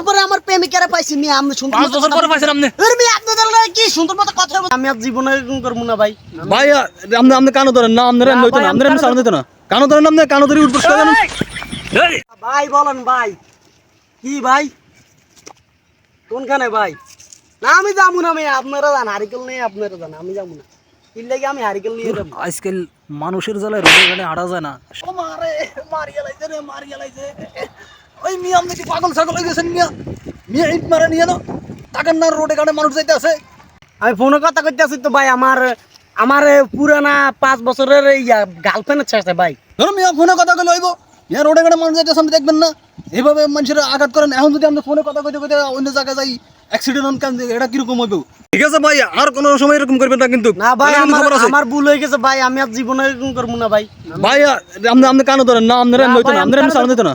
বছর পরে আমার প্রেমিকারে পাইছি মিয়া আমি সুন্দর পাঁচ বছর পরে পাইছেন আপনি? এর মিয়া আপনাদের লাগে কি সুন্দর মতো কথা আমি আর জীবনে এরকম না ভাই। ভাই আপনি আপনি কানো ধরেন না আপনারা লইতো না আপনারা সামনে দিত না। কানো ধরেন আপনি কানো ধরে উঠবস করেন ভাই বলেন ভাই। কি ভাই? কোনখানে ভাই? না আমি যাব না আমি আপনারা জান হারিকেল নেই আপনারা জান আমি যাব না। কি লাগে আমি হারিকেল নিয়ে যাব। আজকাল মানুষের জ্বালায় রোডে ঘাটে হাঁটা যায় না। মারে মারিয়া লাইছে রে মারিয়া লাইছে। ওই মিয়া আপনি কি পাগল ছাগল হয়ে গেছেন মিয়া? মিয়া ইট মারা নিয়ে না তাকান না রোডে ঘাটে মানুষ যাইতে আছে আমি ফোনে কথা কইতে আছি তো ভাই আমার আমার পুরানা পাঁচ বছরের ইয়া গার্লফ্রেন্ড আছে ভাই। ধরো মিয়া ফোনে কথা কইলে হইব। মিয়া রোডে ঘাটে মানুষ যাইতে সামনে দেখবেন না। এইভাবে মানুষের আঘাত করেন। এখন যদি আমরা ফোনে কথা কইতে কইতে অন্য জায়গায় যাই অ্যাক্সিডেন্ট হন কেন এটা কীরকম হইব? ঠিক আছে ভাই আর কোনো সময় এরকম করবেন না কিন্তু। না ভাই আমার আমার ভুল হয়ে গেছে ভাই আমি আর জীবনে এরকম করব না ভাই। ভাই আপনি আপনি কানো ধরেন। না আপনারা না, লইতো না আপনারা সামনে না।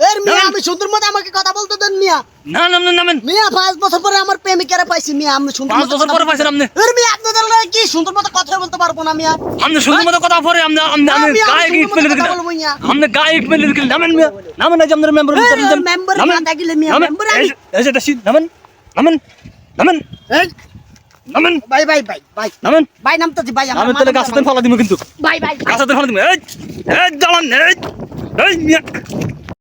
এর মিয়া আমি সুন্দর মতো আমাকে কথা বলতে দেন মিয়া। না নামেন নামেন মিয়া পাঁচ বছর পরে আমার প্রেমিকারে পাইছি মিয়া আমি সুন্দর পাঁচ বছর কথা পরে পাইছেন আপনি? এর মিয়া আপনাদের লাগে কি সুন্দর মতো কথা বলতে পারব না মিয়া? মতো কথা পরে আমি গায়ে সুন্দর মেলে কথা গায়ে মেলে নামেন মিয়া নামেন মেম্বার না থাকিলে মিয়া, member আমি- এই যে নামেন নামেন নামেন নামেন নামেন ভাই নামতেছি ভাই আমার আমি তাহলে গাছতে ফালা দিব কিন্তু। ভাই ভাই ভাই। গাছতে ফালা দিব। এই এই জ্বালান এই এই মিয়া